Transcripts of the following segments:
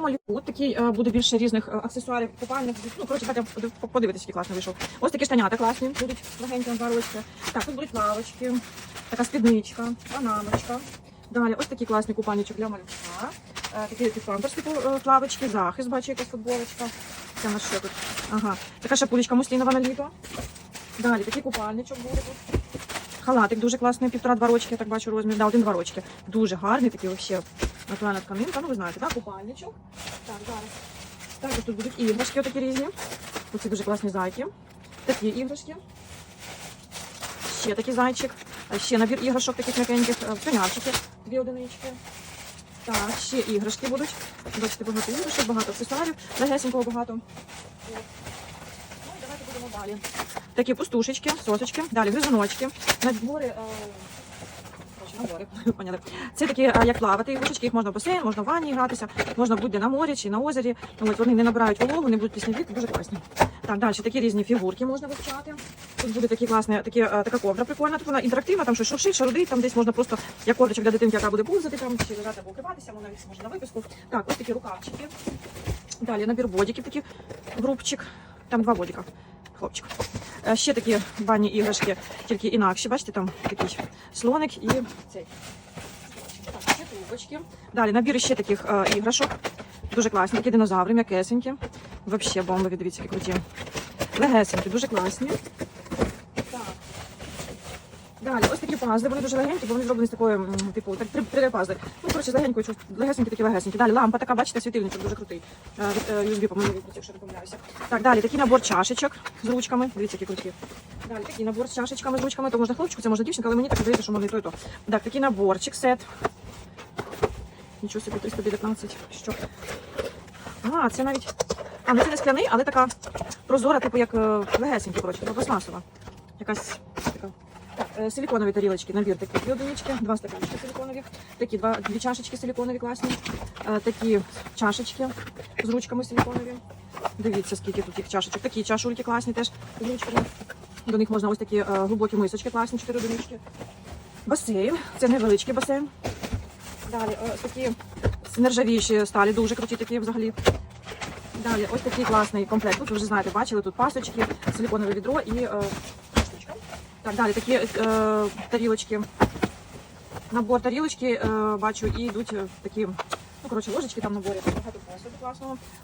маємо ліпут, такий е, буде більше різних е, аксесуарів, купальних. Ну, коротше, давайте подивитися, який класний вийшов. Ось такі штанята класні, будуть легенькі ручки. Так, тут будуть лавочки, така спідничка, панамочка. Далі ось такі класні купальничок для малюка. Е, Такі памперс, типу плавочки, захист, бачу, якась футболочка. Це на що тут? Ага. Така шапулечка муслінова на літо. Далі такий купальничок буде тут. Халатик дуже класний, півтора-два рочки, я так бачу розмір. Да, один-два рочки. Дуже гарний такий вообще натуральна тканинка. Ну ви знаєте, так? Купальничок. Так, зараз. Також тут будуть іграшки такі різні. Оці дуже класні зайки. Такі іграшки. Ще такий зайчик. Ще набір іграшок таких м'якеньких. Е, дві одинички. Так, ще іграшки будуть. Бачите, багато іграшок, багато аксесуарів, легесенького багато. От. Ну і давайте будемо далі. Такі пустушечки, сосочки, далі гризуночки, набори. е, поняли. Це такі, е, як плавати ігрушечки, їх можна в басейн, можна в ванні гратися, можна будь-де на морі чи на озері. От вони не набирають вологу, не будуть піснявіти, дуже класні. Так, далі такі різні фігурки можна вивчати. Тут буде такі класні, такі, е, така ковдра прикольна, тут вона інтерактивна, там щось шуршить, шарудить, там десь можна просто як ковдричок для дитинки, яка буде повзати там, чи лежати або укриватися, вона може на виписку. Так, ось такі рукавчики. Далі набір бодіків, такий групчик. Там два бодіка. Хлопчик. Е, Ще такі банні іграшки, тільки інакші. Бачите, там такий слоник і цей. Так, ще трубочки. Далі набір ще таких е, іграшок. Дуже класні, такі динозаври, м'якесенькі. Взагалі бомби, дивіться, які круті. Легесенькі, дуже класні. Далі, ось такі пазли, вони дуже легенькі, бо вони зроблені з такої, типу, так, 3D пазли. Ну, коротше, з легенькою, легесенькі такі легесенькі. Далі лампа така, бачите, світильничок дуже крутий. Е, е, USB, по-моєму, якщо не помиляюся. Так, далі такий набор чашечок з ручками. Дивіться, які круті. Далі такий набор з чашечками з ручками, то можна хлопчику, це можна дівчинка, але мені так здається, що можна і то, і то. Так, такий наборчик, сет. Нічого собі 319 що. А, це навіть. А, ну це не скляний, але така прозора, типу як е, легесенькі, коротше, пластмасова. Якась. Так, е, силіконові тарілочки, набір такі дві одинички, два стаканчики силіконові, такі два, дві чашечки силіконові класні, е, такі чашечки з ручками силіконові. Дивіться, скільки тут їх чашечок. Такі чашульки класні теж ручками. До них можна ось такі е, глибокі мисочки класні, чотири одинички. Басейн, це невеличкий басейн. Далі ось такі з нержавіючі сталі, дуже круті такі взагалі. Далі ось такий класний комплект. Тут ви вже знаєте, бачили тут пасочки, силіконове відро і. Так, далі такі е, тарілочки. Набор тарілочки е, бачу і йдуть е, такі, ну коротше, ложечки там наборі.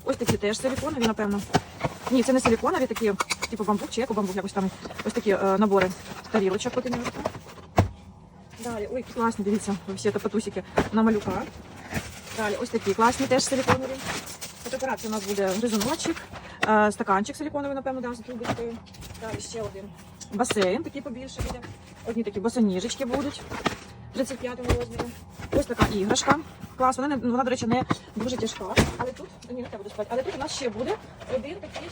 Ось такі теж силіконові, напевно. Ні, це не силіконові, такі, типу бамбук чи еко-бамбук, якось там. Ось такі е, набори тарілочок потім. Далі, ой, класні, дивіться, всі це патусики на малюка. Далі, ось такі класні теж силіконові. Фотоапарат у нас буде гризуночок, е, стаканчик силіконовий, напевно, да, з трубочкою. Далі ще один басейн, такий побільше буде. Одні такі босоніжечки будуть. 35 розмірі. Ось така іграшка. Клас, вона, вона, до речі, не дуже тяжка. Але тут, ні, не треба спати. Але тут у нас ще буде один такий.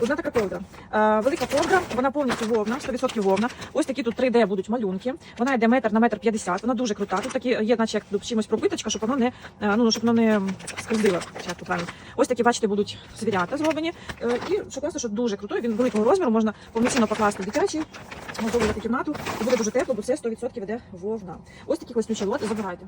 Одна така ковдра. Е, велика ковдра, вона повністю вовна, 100% вовна. Ось такі тут 3D будуть малюнки. Вона йде метр на метр 50, вона дуже крута. Тут такі є, наче як чимось пропиточка, щоб воно не е, ну щоб воно не скользило. Ось такі, бачите, будуть звірята зроблені. Е, і що класно, що дуже крутой. Він великого розміру, можна повноцінно покласти в дитячий, готовувати кімнату. І буде дуже тепло, бо це 100% йде вовна. Ось такі ключі лоти забирайте.